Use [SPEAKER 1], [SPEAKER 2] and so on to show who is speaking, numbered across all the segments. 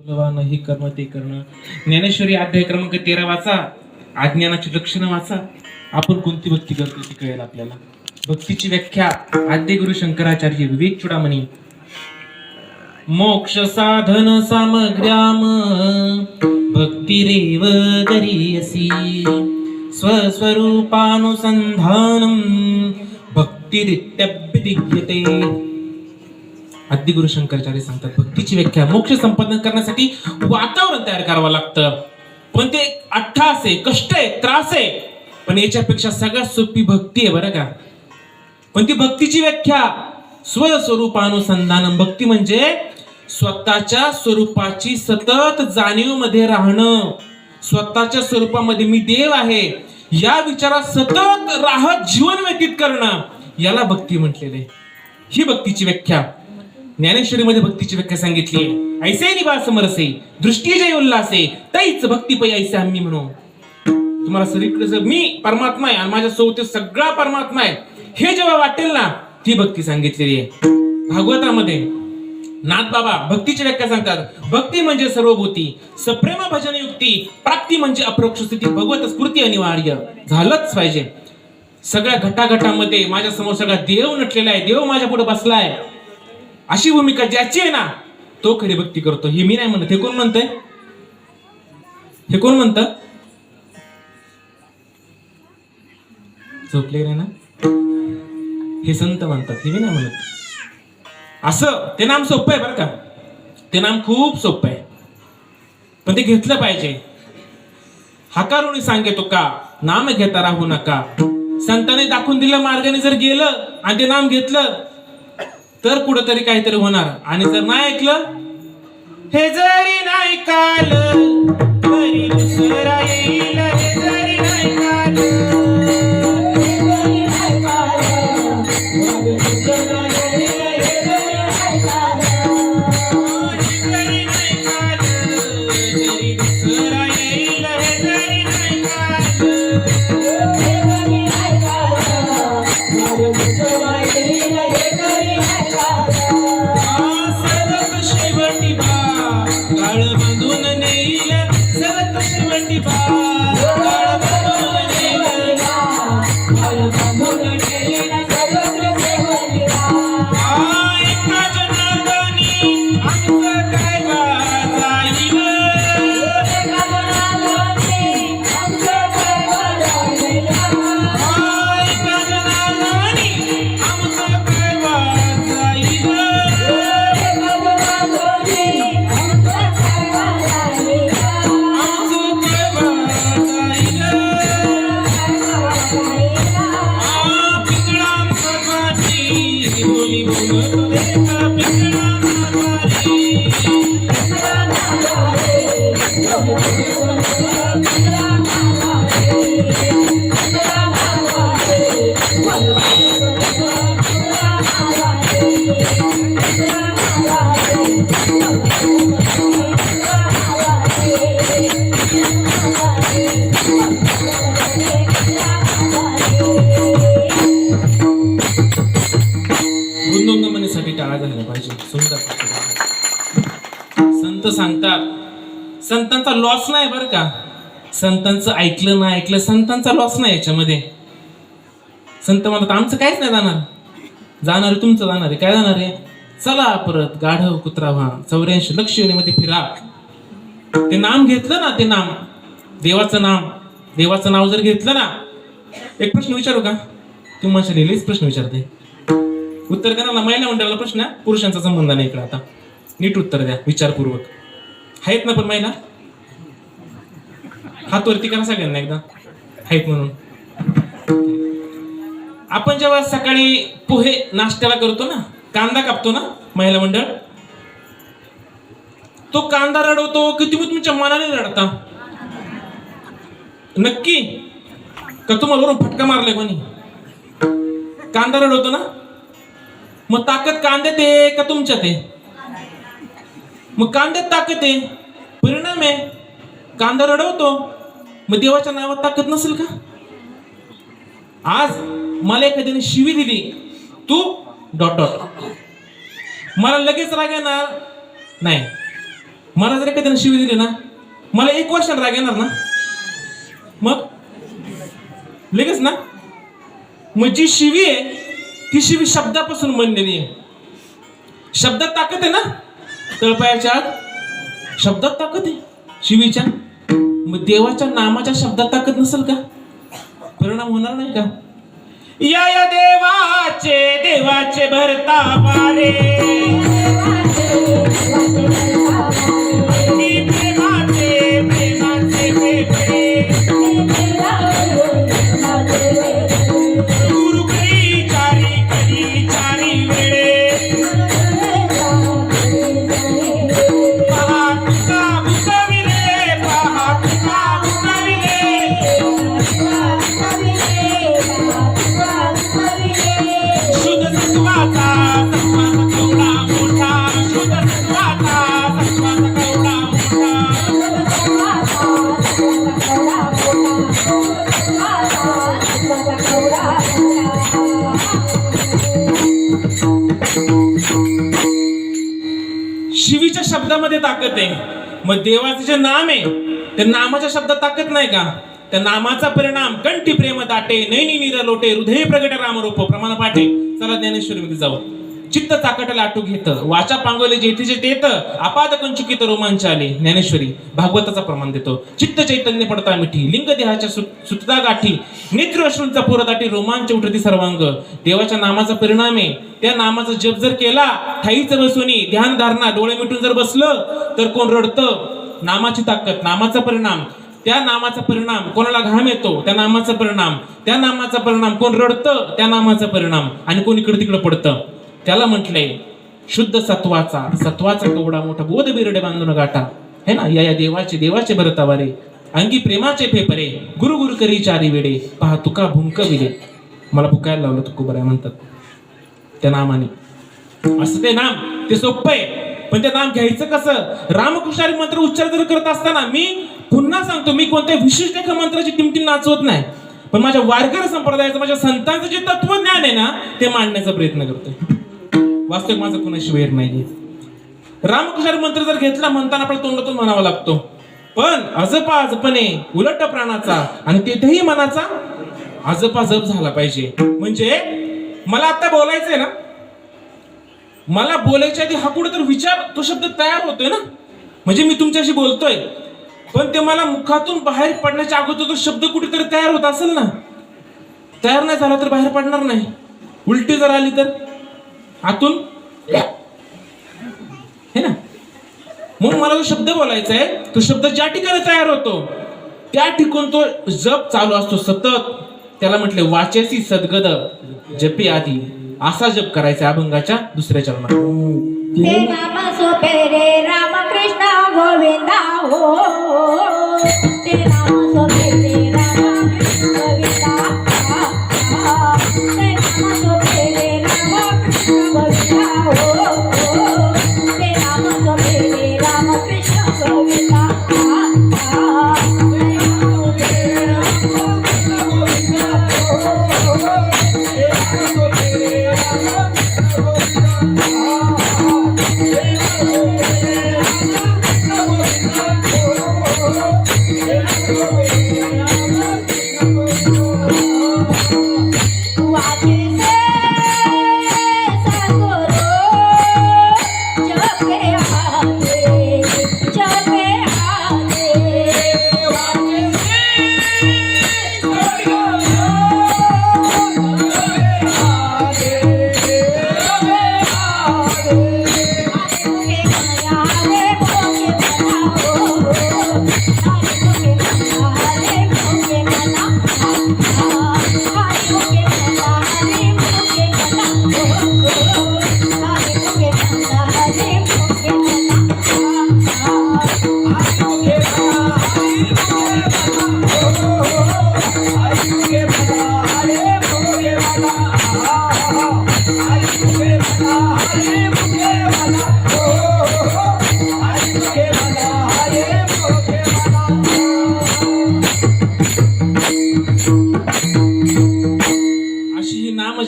[SPEAKER 1] ही करणं ते करणं. ज्ञानेश्वरी अध्याय क्रमांक तेरा वाचा. अज्ञानाची लक्षणं वाचा. आपण कोणती भक्ती करतो ती कळेल आपल्याला. भक्तीची व्याख्या आद्य गुरु शंकराचार्य विवेक चुडामणी. मोक्ष साधन सामग्र्याम. भक्तिरेव दरीयसी स्वस्वरूपानुसंधानम. भक्तिरित्यभिधियते आद्य गुरु शंकराचार्य सांगतात भक्तीची व्याख्या मोक्ष संपादन करण्यासाठी वातावरण तयार करावं लागतं. पण ते अठ्ठा आहे कष्ट आहे त्रास आहे पण याच्यापेक्षा सगळ्यात सोपी भक्ती आहे बरं का. पण ती भक्तीची व्याख्या स्वस्वरूपानुसंधान. भक्ती म्हणजे स्वतःच्या स्वरूपाची सतत जाणीवमध्ये राहणं. स्वतःच्या स्वरूपामध्ये मी देव आहे या विचारात सतत राहत जीवन व्यतीत करणं. याला भक्ती म्हटलेले ही भक्तीची व्याख्या. ज्ञानेश्वरी मध्ये भक्तीची व्याख्या सांगितली. ऐसे निवास समरसे दृष्टी जय उल्लासे तैच भक्ती पै ऐसे आम्ही म्हणू. तुम्हाला सगळीकडे जर मी परमात्मा आहे आणि माझ्या सोबत सगळा परमात्मा आहे हे जेव्हा वाटेल ना ती भक्ती सांगितलेली आहे. भागवतामध्ये नाथ बाबा भक्तीची व्याख्या सांगतात. भक्ती म्हणजे सर्वभूती सप्रेम भजन युक्ती प्राप्ती म्हणजे अप्रोक्ष स्थिती भगवत स्फूर्ती अनिवार्य झालंच पाहिजे. सगळ्या घटाघटामध्ये माझ्यासमोर सगळा देव नटलेला आहे देव माझ्या पुढे बसलाय. अशी भूमिका ज्याची आहे ना तो खरी भक्ती करतो. हे मी नाही म्हणत. हे कोण म्हणतंय? हे कोण म्हणत? झोपले नाही ना? हे संत म्हणतात. हे मी नाही म्हणत. असं ते नाम सोपं आहे बरं का. ते नाम खूप सोपं आहे. पण ते घेतलं पाहिजे. हकारुणी सांगेतो का नाम घेता राहू नका. संतांनी दाखवून दिलं मार्गाने जर गेलं आणि ते नाम घेतलं तर कुठंतरी काहीतरी होणार. आणि जर नाही ऐकलं? हे जरी नाही काल तरी दुसरा येईल सांगतात. संतांचा लॉस नाही बरं का? संतांचं ऐकलं ना ऐकलं संतांचा लॉस नाही याच्यामध्ये. संत म्हणतात आमचं काहीच नाही जाणार. जाणार तुमचं जाणार आहे. काय जाणार आहे? चला परत गाढव कुत्रा व्हा. चौऱ्याऐंशी लक्ष फिरा. ते नाम घेतलं ना ते नाम. देवाचं नाम. देवाचं नाव जर घेतलं ना एक प्रश्न विचारू का? तुम्हाला लिहिलेच प्रश्न विचारते. उत्तर करा ना महिला मंडळाला प्रश्न पुरुषांचा संबंध नाही इकडे आता. नीट उत्तर द्या विचारपूर्वक. आहेत ना पण महिला हात वरती करा सगळ्यांना एकदा. आहेत म्हणून. आपण जेव्हा सकाळी पोहे नाश्त्याला करतो ना कांदा कापतो ना महिला मंडळ तो कांदा रडवतो की तुम्ही तुमच्या मनाने रडता? नक्की? का तुम्हाला वरून फटका मारलाय कोणी? कांदा रडवतो ना? मग ताकद कांद्यात आहे का तुमच्यात आहे? मग कांद्यात ताकद आहे. परिणाम आहे. कांदा रडवतो. मग देवाच्या नावात ताकद नसेल का? आज मला एखाद्याने शिवी दिली. तू डॉट डॉट मला लगेच राग येणार नाही. मला जर एखाद्याने शिवी दिली ना मला एक वर्षात राग येणार ना. मग? लगेच ना? मग जी शिवी आहे ती शिवी शब्दापासून बनलेली आहे. शब्दात ताकद आहे ना? तळपायाच्या आत शब्दात ताकद आहे. शिवीच्या मग देवाच्या नामाच्या शब्दात ताकद नसेल का? परिणाम होणार नाही का? या या देवाचे देवाचे भरता पारे. शब्दामध्ये ताकद आहे मग देवाचं जे नाम आहे त्या नामाच्या शब्दात ताकद नाही का? त्या नामाचा परिणाम कंठी प्रेम दाटे नैनी नीर लोटे हृदय प्रगट रामरूप प्रमाण पाठे चला ज्ञानेश्वरीमध्ये जाऊ. चित्त चाकटला लाटू घेत. वाचा पांगवले जेथेचे तेत आपाद कंचुकित रोमांच आले ज्ञानेश्वरी भागवताचा प्रमाण देतो. चित्त चैतन्य पडता मिठी लिंग देहाच्या सुतता सुतदा गाठी नेत्र अश्रूंचा पुरदाटी रोमांच उठती सर्वांग. देवाच्या नामाचा परिणाम आहे. त्या नामाचा जप जर केला ठाईच बसवणी ध्यान धारणा डोळे मिटून जर बसलं तर कोण रडतं? नामाची ताकद नामाचा परिणाम. त्या नामाचा परिणाम कोणाला घाम येतो? त्या नामाचा परिणाम. त्या नामाचा परिणाम कोण रडतं? त्या नामाचा परिणाम. आणि कोण इकडे तिकडे पडतं? त्याला म्हटले शुद्ध सत्वाचा सत्वाचा कवडा मोठा बोध बिरडे बांधून गाठा. है ना या या देवाचे देवाचे भरतावारे अंगी प्रेमाचे फेपरे गुरु गुरु करी चारी वेडे पहा तुका भुंक विले मला भुकायला लावलं तुकू बऱ्या म्हणतात. त्या नामाने. असं ते नाम ते सोपं आहे. पण ते नाम घ्यायचं कसं? रामकृष्णारी मंत्र उच्चार जर करत असताना मी पुन्हा सांगतो मी कोणत्या विशिष्ट एका मंत्राची किमती नाचवत नाही. पण माझ्या वारकरी संप्रदायाचं माझ्या संतांचं जे तत्वज्ञान आहे ना ते मांडण्याचा प्रयत्न करतोय. वास्तविक माझं कुणाशी वैर नाहीये. रामकृष्ण मंत्र जर घेतला म्हणताना आपल्या तोंडातून म्हणावा लागतो. पण अजपा अजपणे उलट प्राणाचा आणि तेथेही मनाचा अजपा जप झाला पाहिजे. म्हणजे मला आता बोलायचंय ना? मला बोलायच्या आधी हा कुठे तर विचार तो शब्द तयार होतोय ना? म्हणजे मी तुमच्याशी बोलतोय पण ते मला मुखातून बाहेर पडण्याच्या अगोदर तो शब्द कुठेतरी तयार होत असेल ना? तयार नाही झाला तर बाहेर पडणार नाही. उलटी जर आली तर? आतून हे ना? मग मला जो शब्द बोलायचा आहे तो शब्द ज्या ठिकाणी तयार होतो त्या ठिकाण तो जप चालू असतो सतत. त्याला म्हटले वाचेसी सद्गद जपे आधी. असा जप करायचा अभंगाच्या दुसऱ्या चरणात.
[SPEAKER 2] ते गोविंदा हो.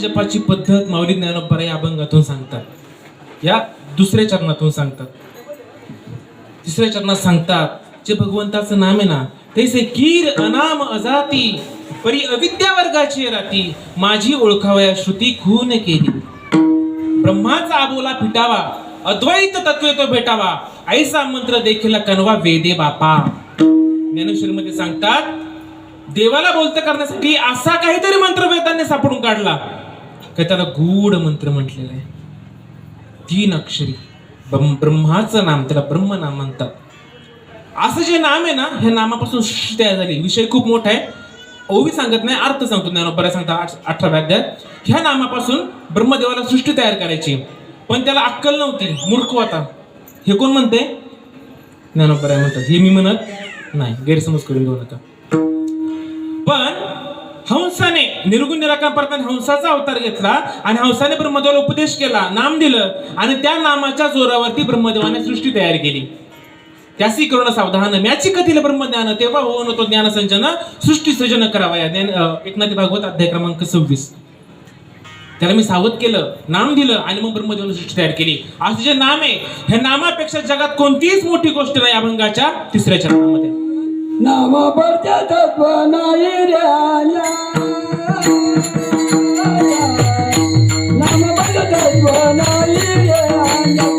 [SPEAKER 1] जपाची पद्धत माऊली ज्ञानोबा या अभंगातून सांगतात. या दुसऱ्या चरणातून सांगतात. तिसऱ्या चरणात सांगतात जे भगवंताचं नाम आहे ना तैसे कीर अनाम अजाती. परी अविद्या वर्गाची राती. माझी ओळखावया श्रुती खून केली. ब्रह्माचा आबोला फिटावा अद्वैत तत्वे तो भेटावा. ऐसा मंत्र देखील कनवा वेदे बापा. ज्ञानेश्वरीमध्ये सांगतात देवाला बोलत करण्यासाठी असा काहीतरी मंत्र वेदांनी सापडून काढला. का त्याला गूढ मंत्र म्हटलेला आहे. तीन अक्षरी. ब्रह्माचं नाम त्याला ब्रह्म नाम म्हणतात. असं जे नाम आहे ना ह्या नामापासून सृष्टी तयार झाली. विषय खूप मोठा आहे. ओवी सांगत नाही अर्थ सांगतो ज्ञानोबऱ्या सांगता अठराव्या अध्यायात ह्या नामापासून ब्रह्मदेवाला सृष्टी तयार करायची. पण त्याला अक्कल नव्हती मूर्ख होता. हे कोण म्हणते? ज्ञानोपराय म्हणतात. हे मी म्हणत नाही गैरसमज करून घेऊ नका. पण हंसाने निर्गुण निराकार परताने हंसाचा अवतार घेतला आणि हंसाने ब्रह्मदेवाला उपदेश केला नाम दिलं आणि त्या नामाच्या जोरावरती ब्रह्मदेवाने सृष्टी तयार केली. त्यासी करून सावधान म्याची कथील ब्रह्मज्ञान तेव्हा होऊन तो ज्ञान संचन सृष्टी सृजन करावा या ज्ञान एकनाथी भागवत अध्याय क्रमांक सव्वीस त्याला मी सावध केलं नाम दिलं आणि मग ब्रह्मदेवाने सृष्टी तयार केली असं जे नाम आहे ह्या नामापेक्षा जगात कोणतीच मोठी गोष्ट नाही अभंगाच्या तिसऱ्या चरणामध्ये
[SPEAKER 3] नाम तत्व नाही नाम तत्व नाही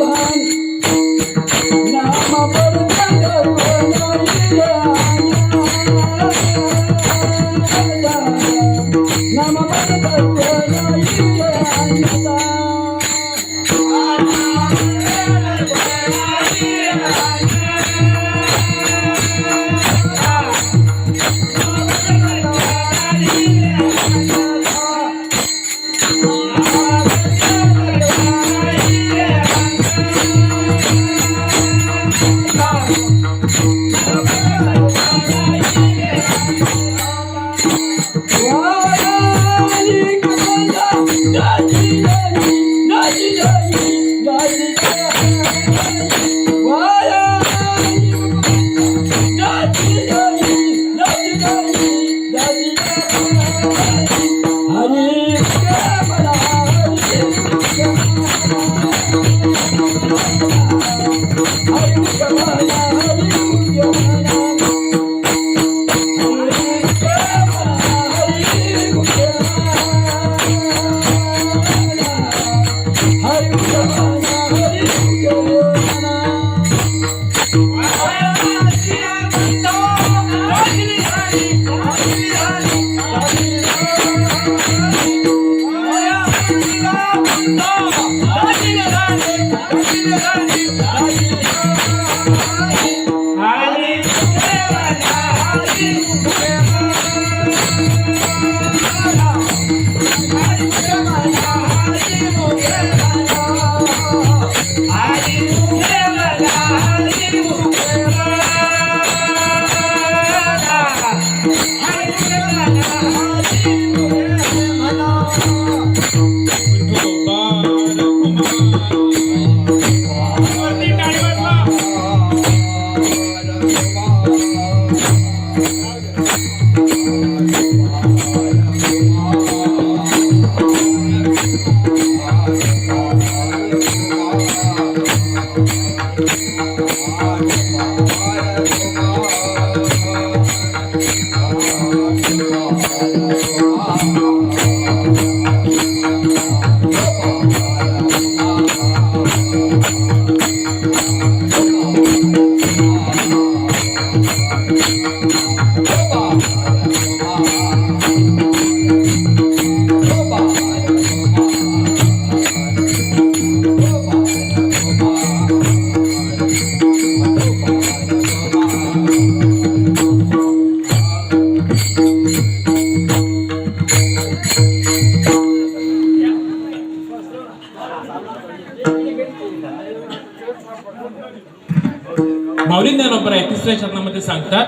[SPEAKER 1] माऊली ज्ञानोपर आहे तिसऱ्या चरणामध्ये सांगतात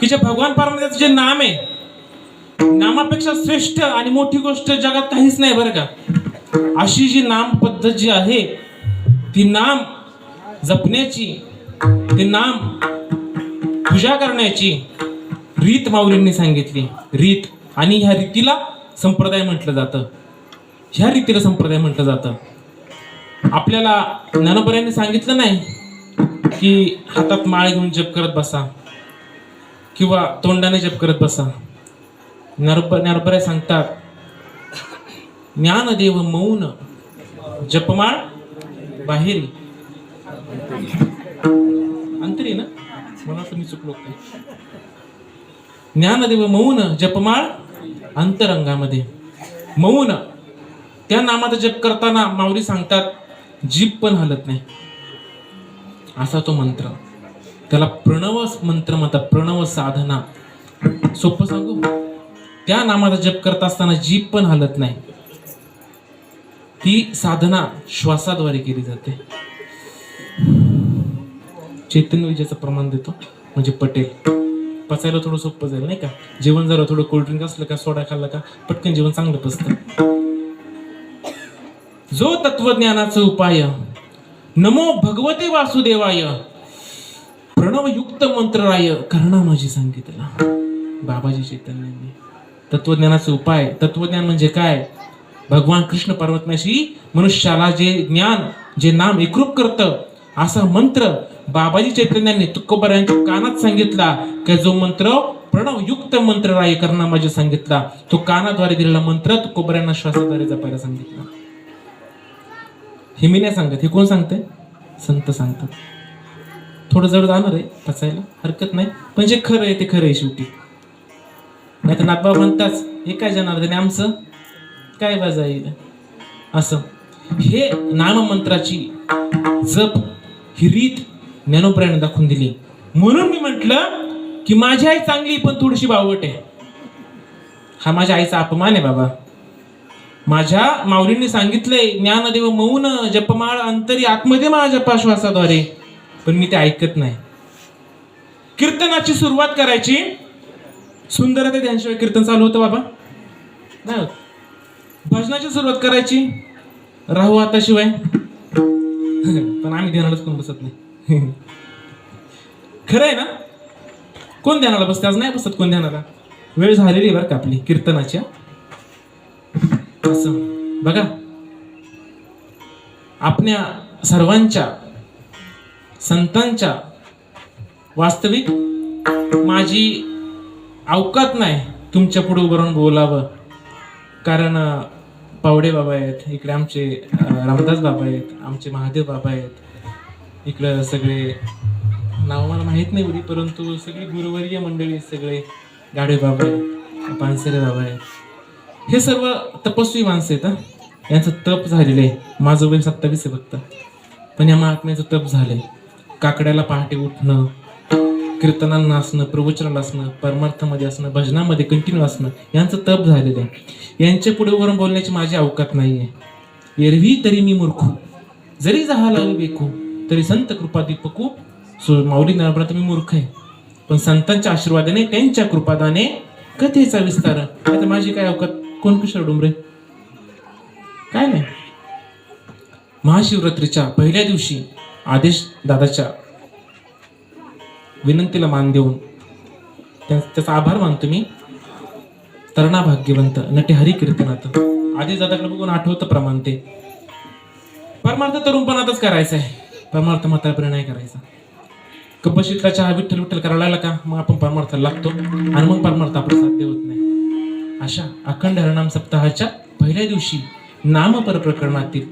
[SPEAKER 1] की जे भगवान परमात्म्याचं जे नाम आहे नामापेक्षा श्रेष्ठ आणि मोठी गोष्ट जगात काहीच नाही बरं का? अशी जी नाम पद्धत जी आहे ती नाम जपण्याची ते नाम पूजा करण्याची रीत माऊलींनी सांगितली. रीत आणि ह्या रीतीला संप्रदाय म्हटलं जातं. ह्या रीतीला संप्रदाय म्हटलं जातं. आपल्याला ज्ञानोबऱ्यांनी सांगितलं नाही की हातात माळ घेऊन जप करत बसा किंवा तोंडाने जप करत बसा. ज्ञानोप ज्ञानोपर्या सांगतात ज्ञानदेव मौन जपमाळ बाहेर. अंतरी ना? मला मी चुकलो ज्ञानदेव मौन जपमाळ अंतरंगामध्ये. मौन. त्या नामाचा जप करताना माऊली सांगतात जीभ पण हलत नाही. असा तो मंत्र. त्याला प्रणव मंत्र म्हणतात. प्रणव साधना. सोपं सांगू? त्या नामाचा जप करत असताना जीभ पण हलत नाही. ती साधना श्वासाद्वारे केली जाते. चैतन्य विजयाचं प्रमाण देतो. म्हणजे पटेल. पचायला थोडं सोपं जाईल नाही का? जेवण जरा थोडं कोल्ड्रिंक असलं का सोडा खाल्ला का पटकन जेवण चांगलं पचतं. जो तत्वज्ञानाचा उपाय. नमो भगवते वासुदेवाय. प्रणवयुक्त मंत्रराय करणा माझी सांगितला. बाबाजी चैतन्यांनी. तत्वज्ञानाचा उपाय. तत्वज्ञान म्हणजे काय? भगवान कृष्ण परमात्म्याशी मनुष्याला जे ज्ञान जे नाम एकरूप करतं असा मंत्र बाबाजी चैतन्यांनी तुकोबऱ्यांच्या कानात सांगितला. की जो मंत्र? प्रणवयुक्त मंत्र राय करणा माझी सांगितला. तो कानाद्वारे दिलेला मंत्र तुकोबऱ्यांना श्वासाद्वारे जपायला सांगितला. हे मी नाही सांगत हे कोण सांगते संत सांगतात. थोडं जड जाणार आहे पचायला हरकत नाही. पण जे खरं आहे ते खरं आहे शेवटी. नाही तर नाथबा म्हणताच हे काय जनार्दन आमचं? काय बाजा येईल असं. हे नाममंत्राची जप ही रीत ज्ञानोपराने दाखवून दिली. म्हणून मी म्हटलं की माझी आई चांगली पण थोडीशी बावट आहे. हा माझ्या आईचा अपमान आहे बाबा. माझ्या माऊलींनी सांगितलंय ज्ञानदेव मौन जपमाळ अंतरी आतमध्ये माझ्या पाश्वासाद्वारे पण मी ते ऐकत नाही. कीर्तनाची सुरुवात करायची. सुंदर ते ध्यानशिवाय कीर्तन चालू होतं बाबा. नाही होत. भजनाची सुरुवात करायची. राहू आता शिवाय. पण आम्ही ध्यानालाच कोण बसत नाही. खरं आहे ना? कोण ध्यानाला बसते? आज नाही बसत कोण ध्यानाला? वेळ झालेली बरं का आपली कीर्तनाच्या. असं. बघा. आपल्या सर्वांच्या संतांच्या वास्तविक माझी अवकात नाही तुमच्यापुढे उभं राहून बोलावं. कारण पावडे बाबा आहेत इकडे आमचे रामदास बाबा आहेत आमचे महादेव बाबा आहेत. इकडं सगळे नाव मला माहीत नाही होती परंतु सगळी गुरुवर्य मंडळी सगळे गाडे बाबा आहेत पानसरे बाबा आहेत. हे सर्व तपस्वी माणसं आहेत हा? यांचं तप झालेलं आहे. माझं वय सत्तावीस आहे फक्त. पण या महात्म्याचं तप झालंय. काकड्याला पहाटे उठणं कीर्तनाला असणं प्रवचनाला असणं परमार्थामध्ये असणं भजनामध्ये कंटिन्यू असणं यांचं तप झालेलं आहे. यांच्या पुढे वरून बोलण्याची माझी अवकात नाही आहे एरवी तरी मी मूर्ख. जरी झाला बेकू तरी संत कृपा दीपकू सो माऊली नारपणात मी मूर्ख आहे. पण संतांच्या आशीर्वादाने त्यांच्या कृपादाने कथेचा विस्तार. आता माझी काय अवकात? कोण किशोर डुमरे काय नाही. महाशिवरात्रीच्या पहिल्या दिवशी आदेश दादाच्या विनंतीला मान देऊन त्याचा आभार मानतो मी. तरणा भाग्यवंत नटे हरी कीर्तनात. आदेश दादाकडे बघून आठवतं प्रमाण ते. परमार्थ तरुणपणातच करायचं आहे परमार्थ म्हातारपणे नाही करायचा. कपशीतला चहा विठ्ठल विठ्ठल करायला का? मग आपण परमार्थाला लागतो. आणि मग परमार्थ आपण साध्य होत नाही. अशा अखंड हरनाम सप्ताहाच्या पहिल्या दिवशी नामपर प्रकरणातील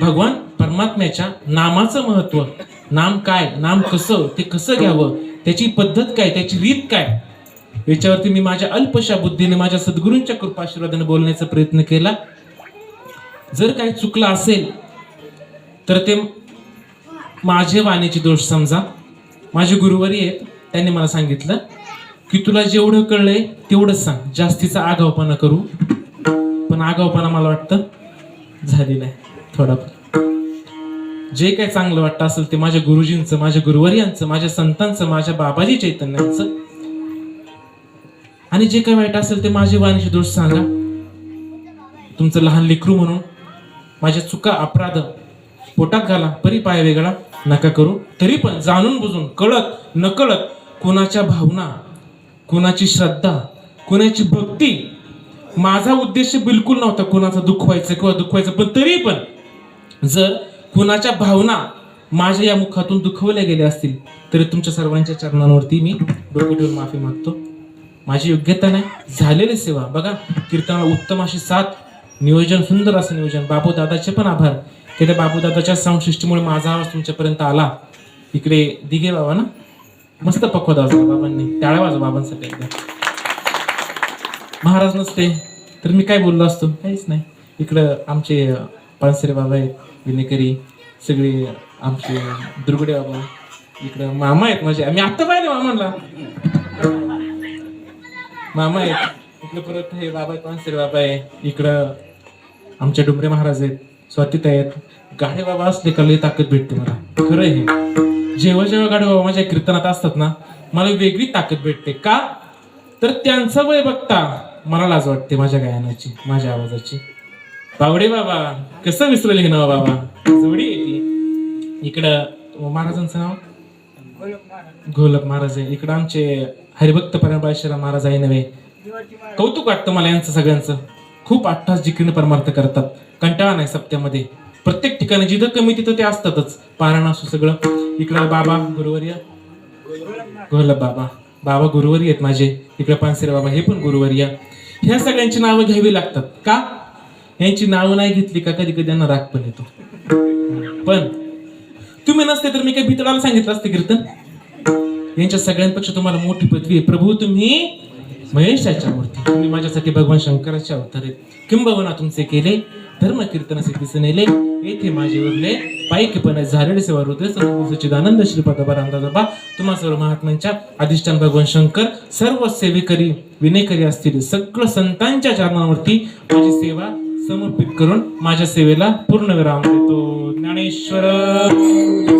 [SPEAKER 1] भगवान परमात्म्याच्या नामाचं महत्त्व नाम काय नाम कसं ते कसं घ्यावं त्याची पद्धत काय त्याची रीत काय याच्यावरती मी माझ्या अल्पशा बुद्धीने माझ्या सद्गुरूंच्या कृपाशीर्वादाने बोलण्याचा प्रयत्न केला. जर काही चुकलं असेल तर ते माझे वाणीचे दोष समजा. माझे गुरुवारी आहेत त्यांनी मला सांगितलं की तुला जेवढं कळलंय तेवढंच सांग. जास्तीचा आगावपणा करू. पण आगावपणा मला वाटतं झालेला आहे थोडाफार जे काय चांगलं वाटतं असेल ते माझ्या गुरुजींचं माझ्या गुरुवर्यांचं माझ्या संतांचं माझ्या बाबाजी चैतन्यांचं. आणि जे काय वाईट असेल ते माझे वाणीचे दोष सांगा. तुमचं लहान लेकरू म्हणून माझ्या चुका अपराध पोटात घाला परी पाय वेगळा नका करू. तरी पण जाणून बुजून कळत नकळत कुणाच्या भावना कुणाची श्रद्धा कुणाची भक्ती? माझा उद्देश बिलकुल नव्हता कुणाचं दुःख व्हायचं किंवा दुःख व्हायचं पण तरी पण जर कुणाच्या भावना माझ्या या मुखातून दुखवल्या गेल्या असतील तरी तुमच्या सर्वांच्या चरणांवरती मी डोळे ठेवून माफी मागतो. माझी योग्यता नाही. झालेली सेवा. बघा कीर्तनाला उत्तम अशी साथ नियोजन सुंदर असं नियोजन. बाबू दादाचे पण आभार. की त्या बाबूदादाच्या दादाच्या सिस्टीममुळे माझा आवाज तुमच्यापर्यंत आला. इकडे दिघे बाबा ना? मस्त पक्वत वाजवा बाबांनी. टाळ्या वाजवा बाबांसाठी एकदा. महाराज नसते तर मी काय बोललो असतो? काहीच नाही. इकडं आमचे पानसरे बाबा आहेत विनेकरी सगळे आमचे दुर्गडे बाबा इकडं मामा आहेत माझे. मी आत्ता पाहिले मामाला मामा आहेत. इकडं परत हे बाबा आहेत पानसरे बाबा आहे. इकडं आमचे डुमरे महाराज आहेत स्वातीत आहेत. गाडे बाबा असले का लय ताकद भेटते मला. खरं आहे हे. जेव्हा जेव्हा गाडे बाबा माझ्या कीर्तनात असतात ना मला वेगळी ताकद भेटते. का? तर त्यांचं वय बघता मला लाज वाटते माझ्या गायनाची माझ्या आवाजाची. बावडे बाबा कसं विसरले हे नाव बाबा? जोडी येते इकडं महाराजांचं नाव? गोलक महाराज आहे. इकडं आमचे हरिभक्त परंपरा महाराज आहे नव्हे. कौतुक वाटतं मला यांचं सगळ्यांचं. खूप अठ्ठास जिकीर्ण परमार्थ करतात. कंटाळा नाही सप्त्यामध्ये. प्रत्येक ठिकाणी जिथं कमी तिथं ते असतातच. पारायण असो सगळं. इकडं बाबा गुरुवर्य गोलप बाबा. बाबा गुरुवर्य आहेत माझे. इकडे पानसिरे बाबा हे पण गुरुवर्य ह्या सगळ्यांची नावं घ्यावी लागतात. का? यांची नावं नाही घेतली का? कधी कधी यांना राग पण येतो. पण तुम्ही नसते तर मी काही भितडाला सांगितलं असते कीर्तन? यांच्या सगळ्यांपेक्षा तुम्हाला मोठी पदवी आहे. प्रभू तुम्ही महेशाच्या मूर्ती. तुम्ही माझ्यासाठी भगवान शंकराचे अवतार आहेत. किंबवना तुमचे केले. धर्म कीर्तन सिद्धीस नेले येथे माझे उरले पायकीपणे झालेले सेवा हृदय श्री श्रीपद बा तुम्हा सर्व महात्म्यांच्या अधिष्ठान भगवान शंकर सर्व सेवेकरी विनयकरी असतील सगळं संतांच्या चरणावरती माझी सेवा समर्पित करून माझ्या सेवेला पूर्ण विराम देतो. ज्ञानेश्वर!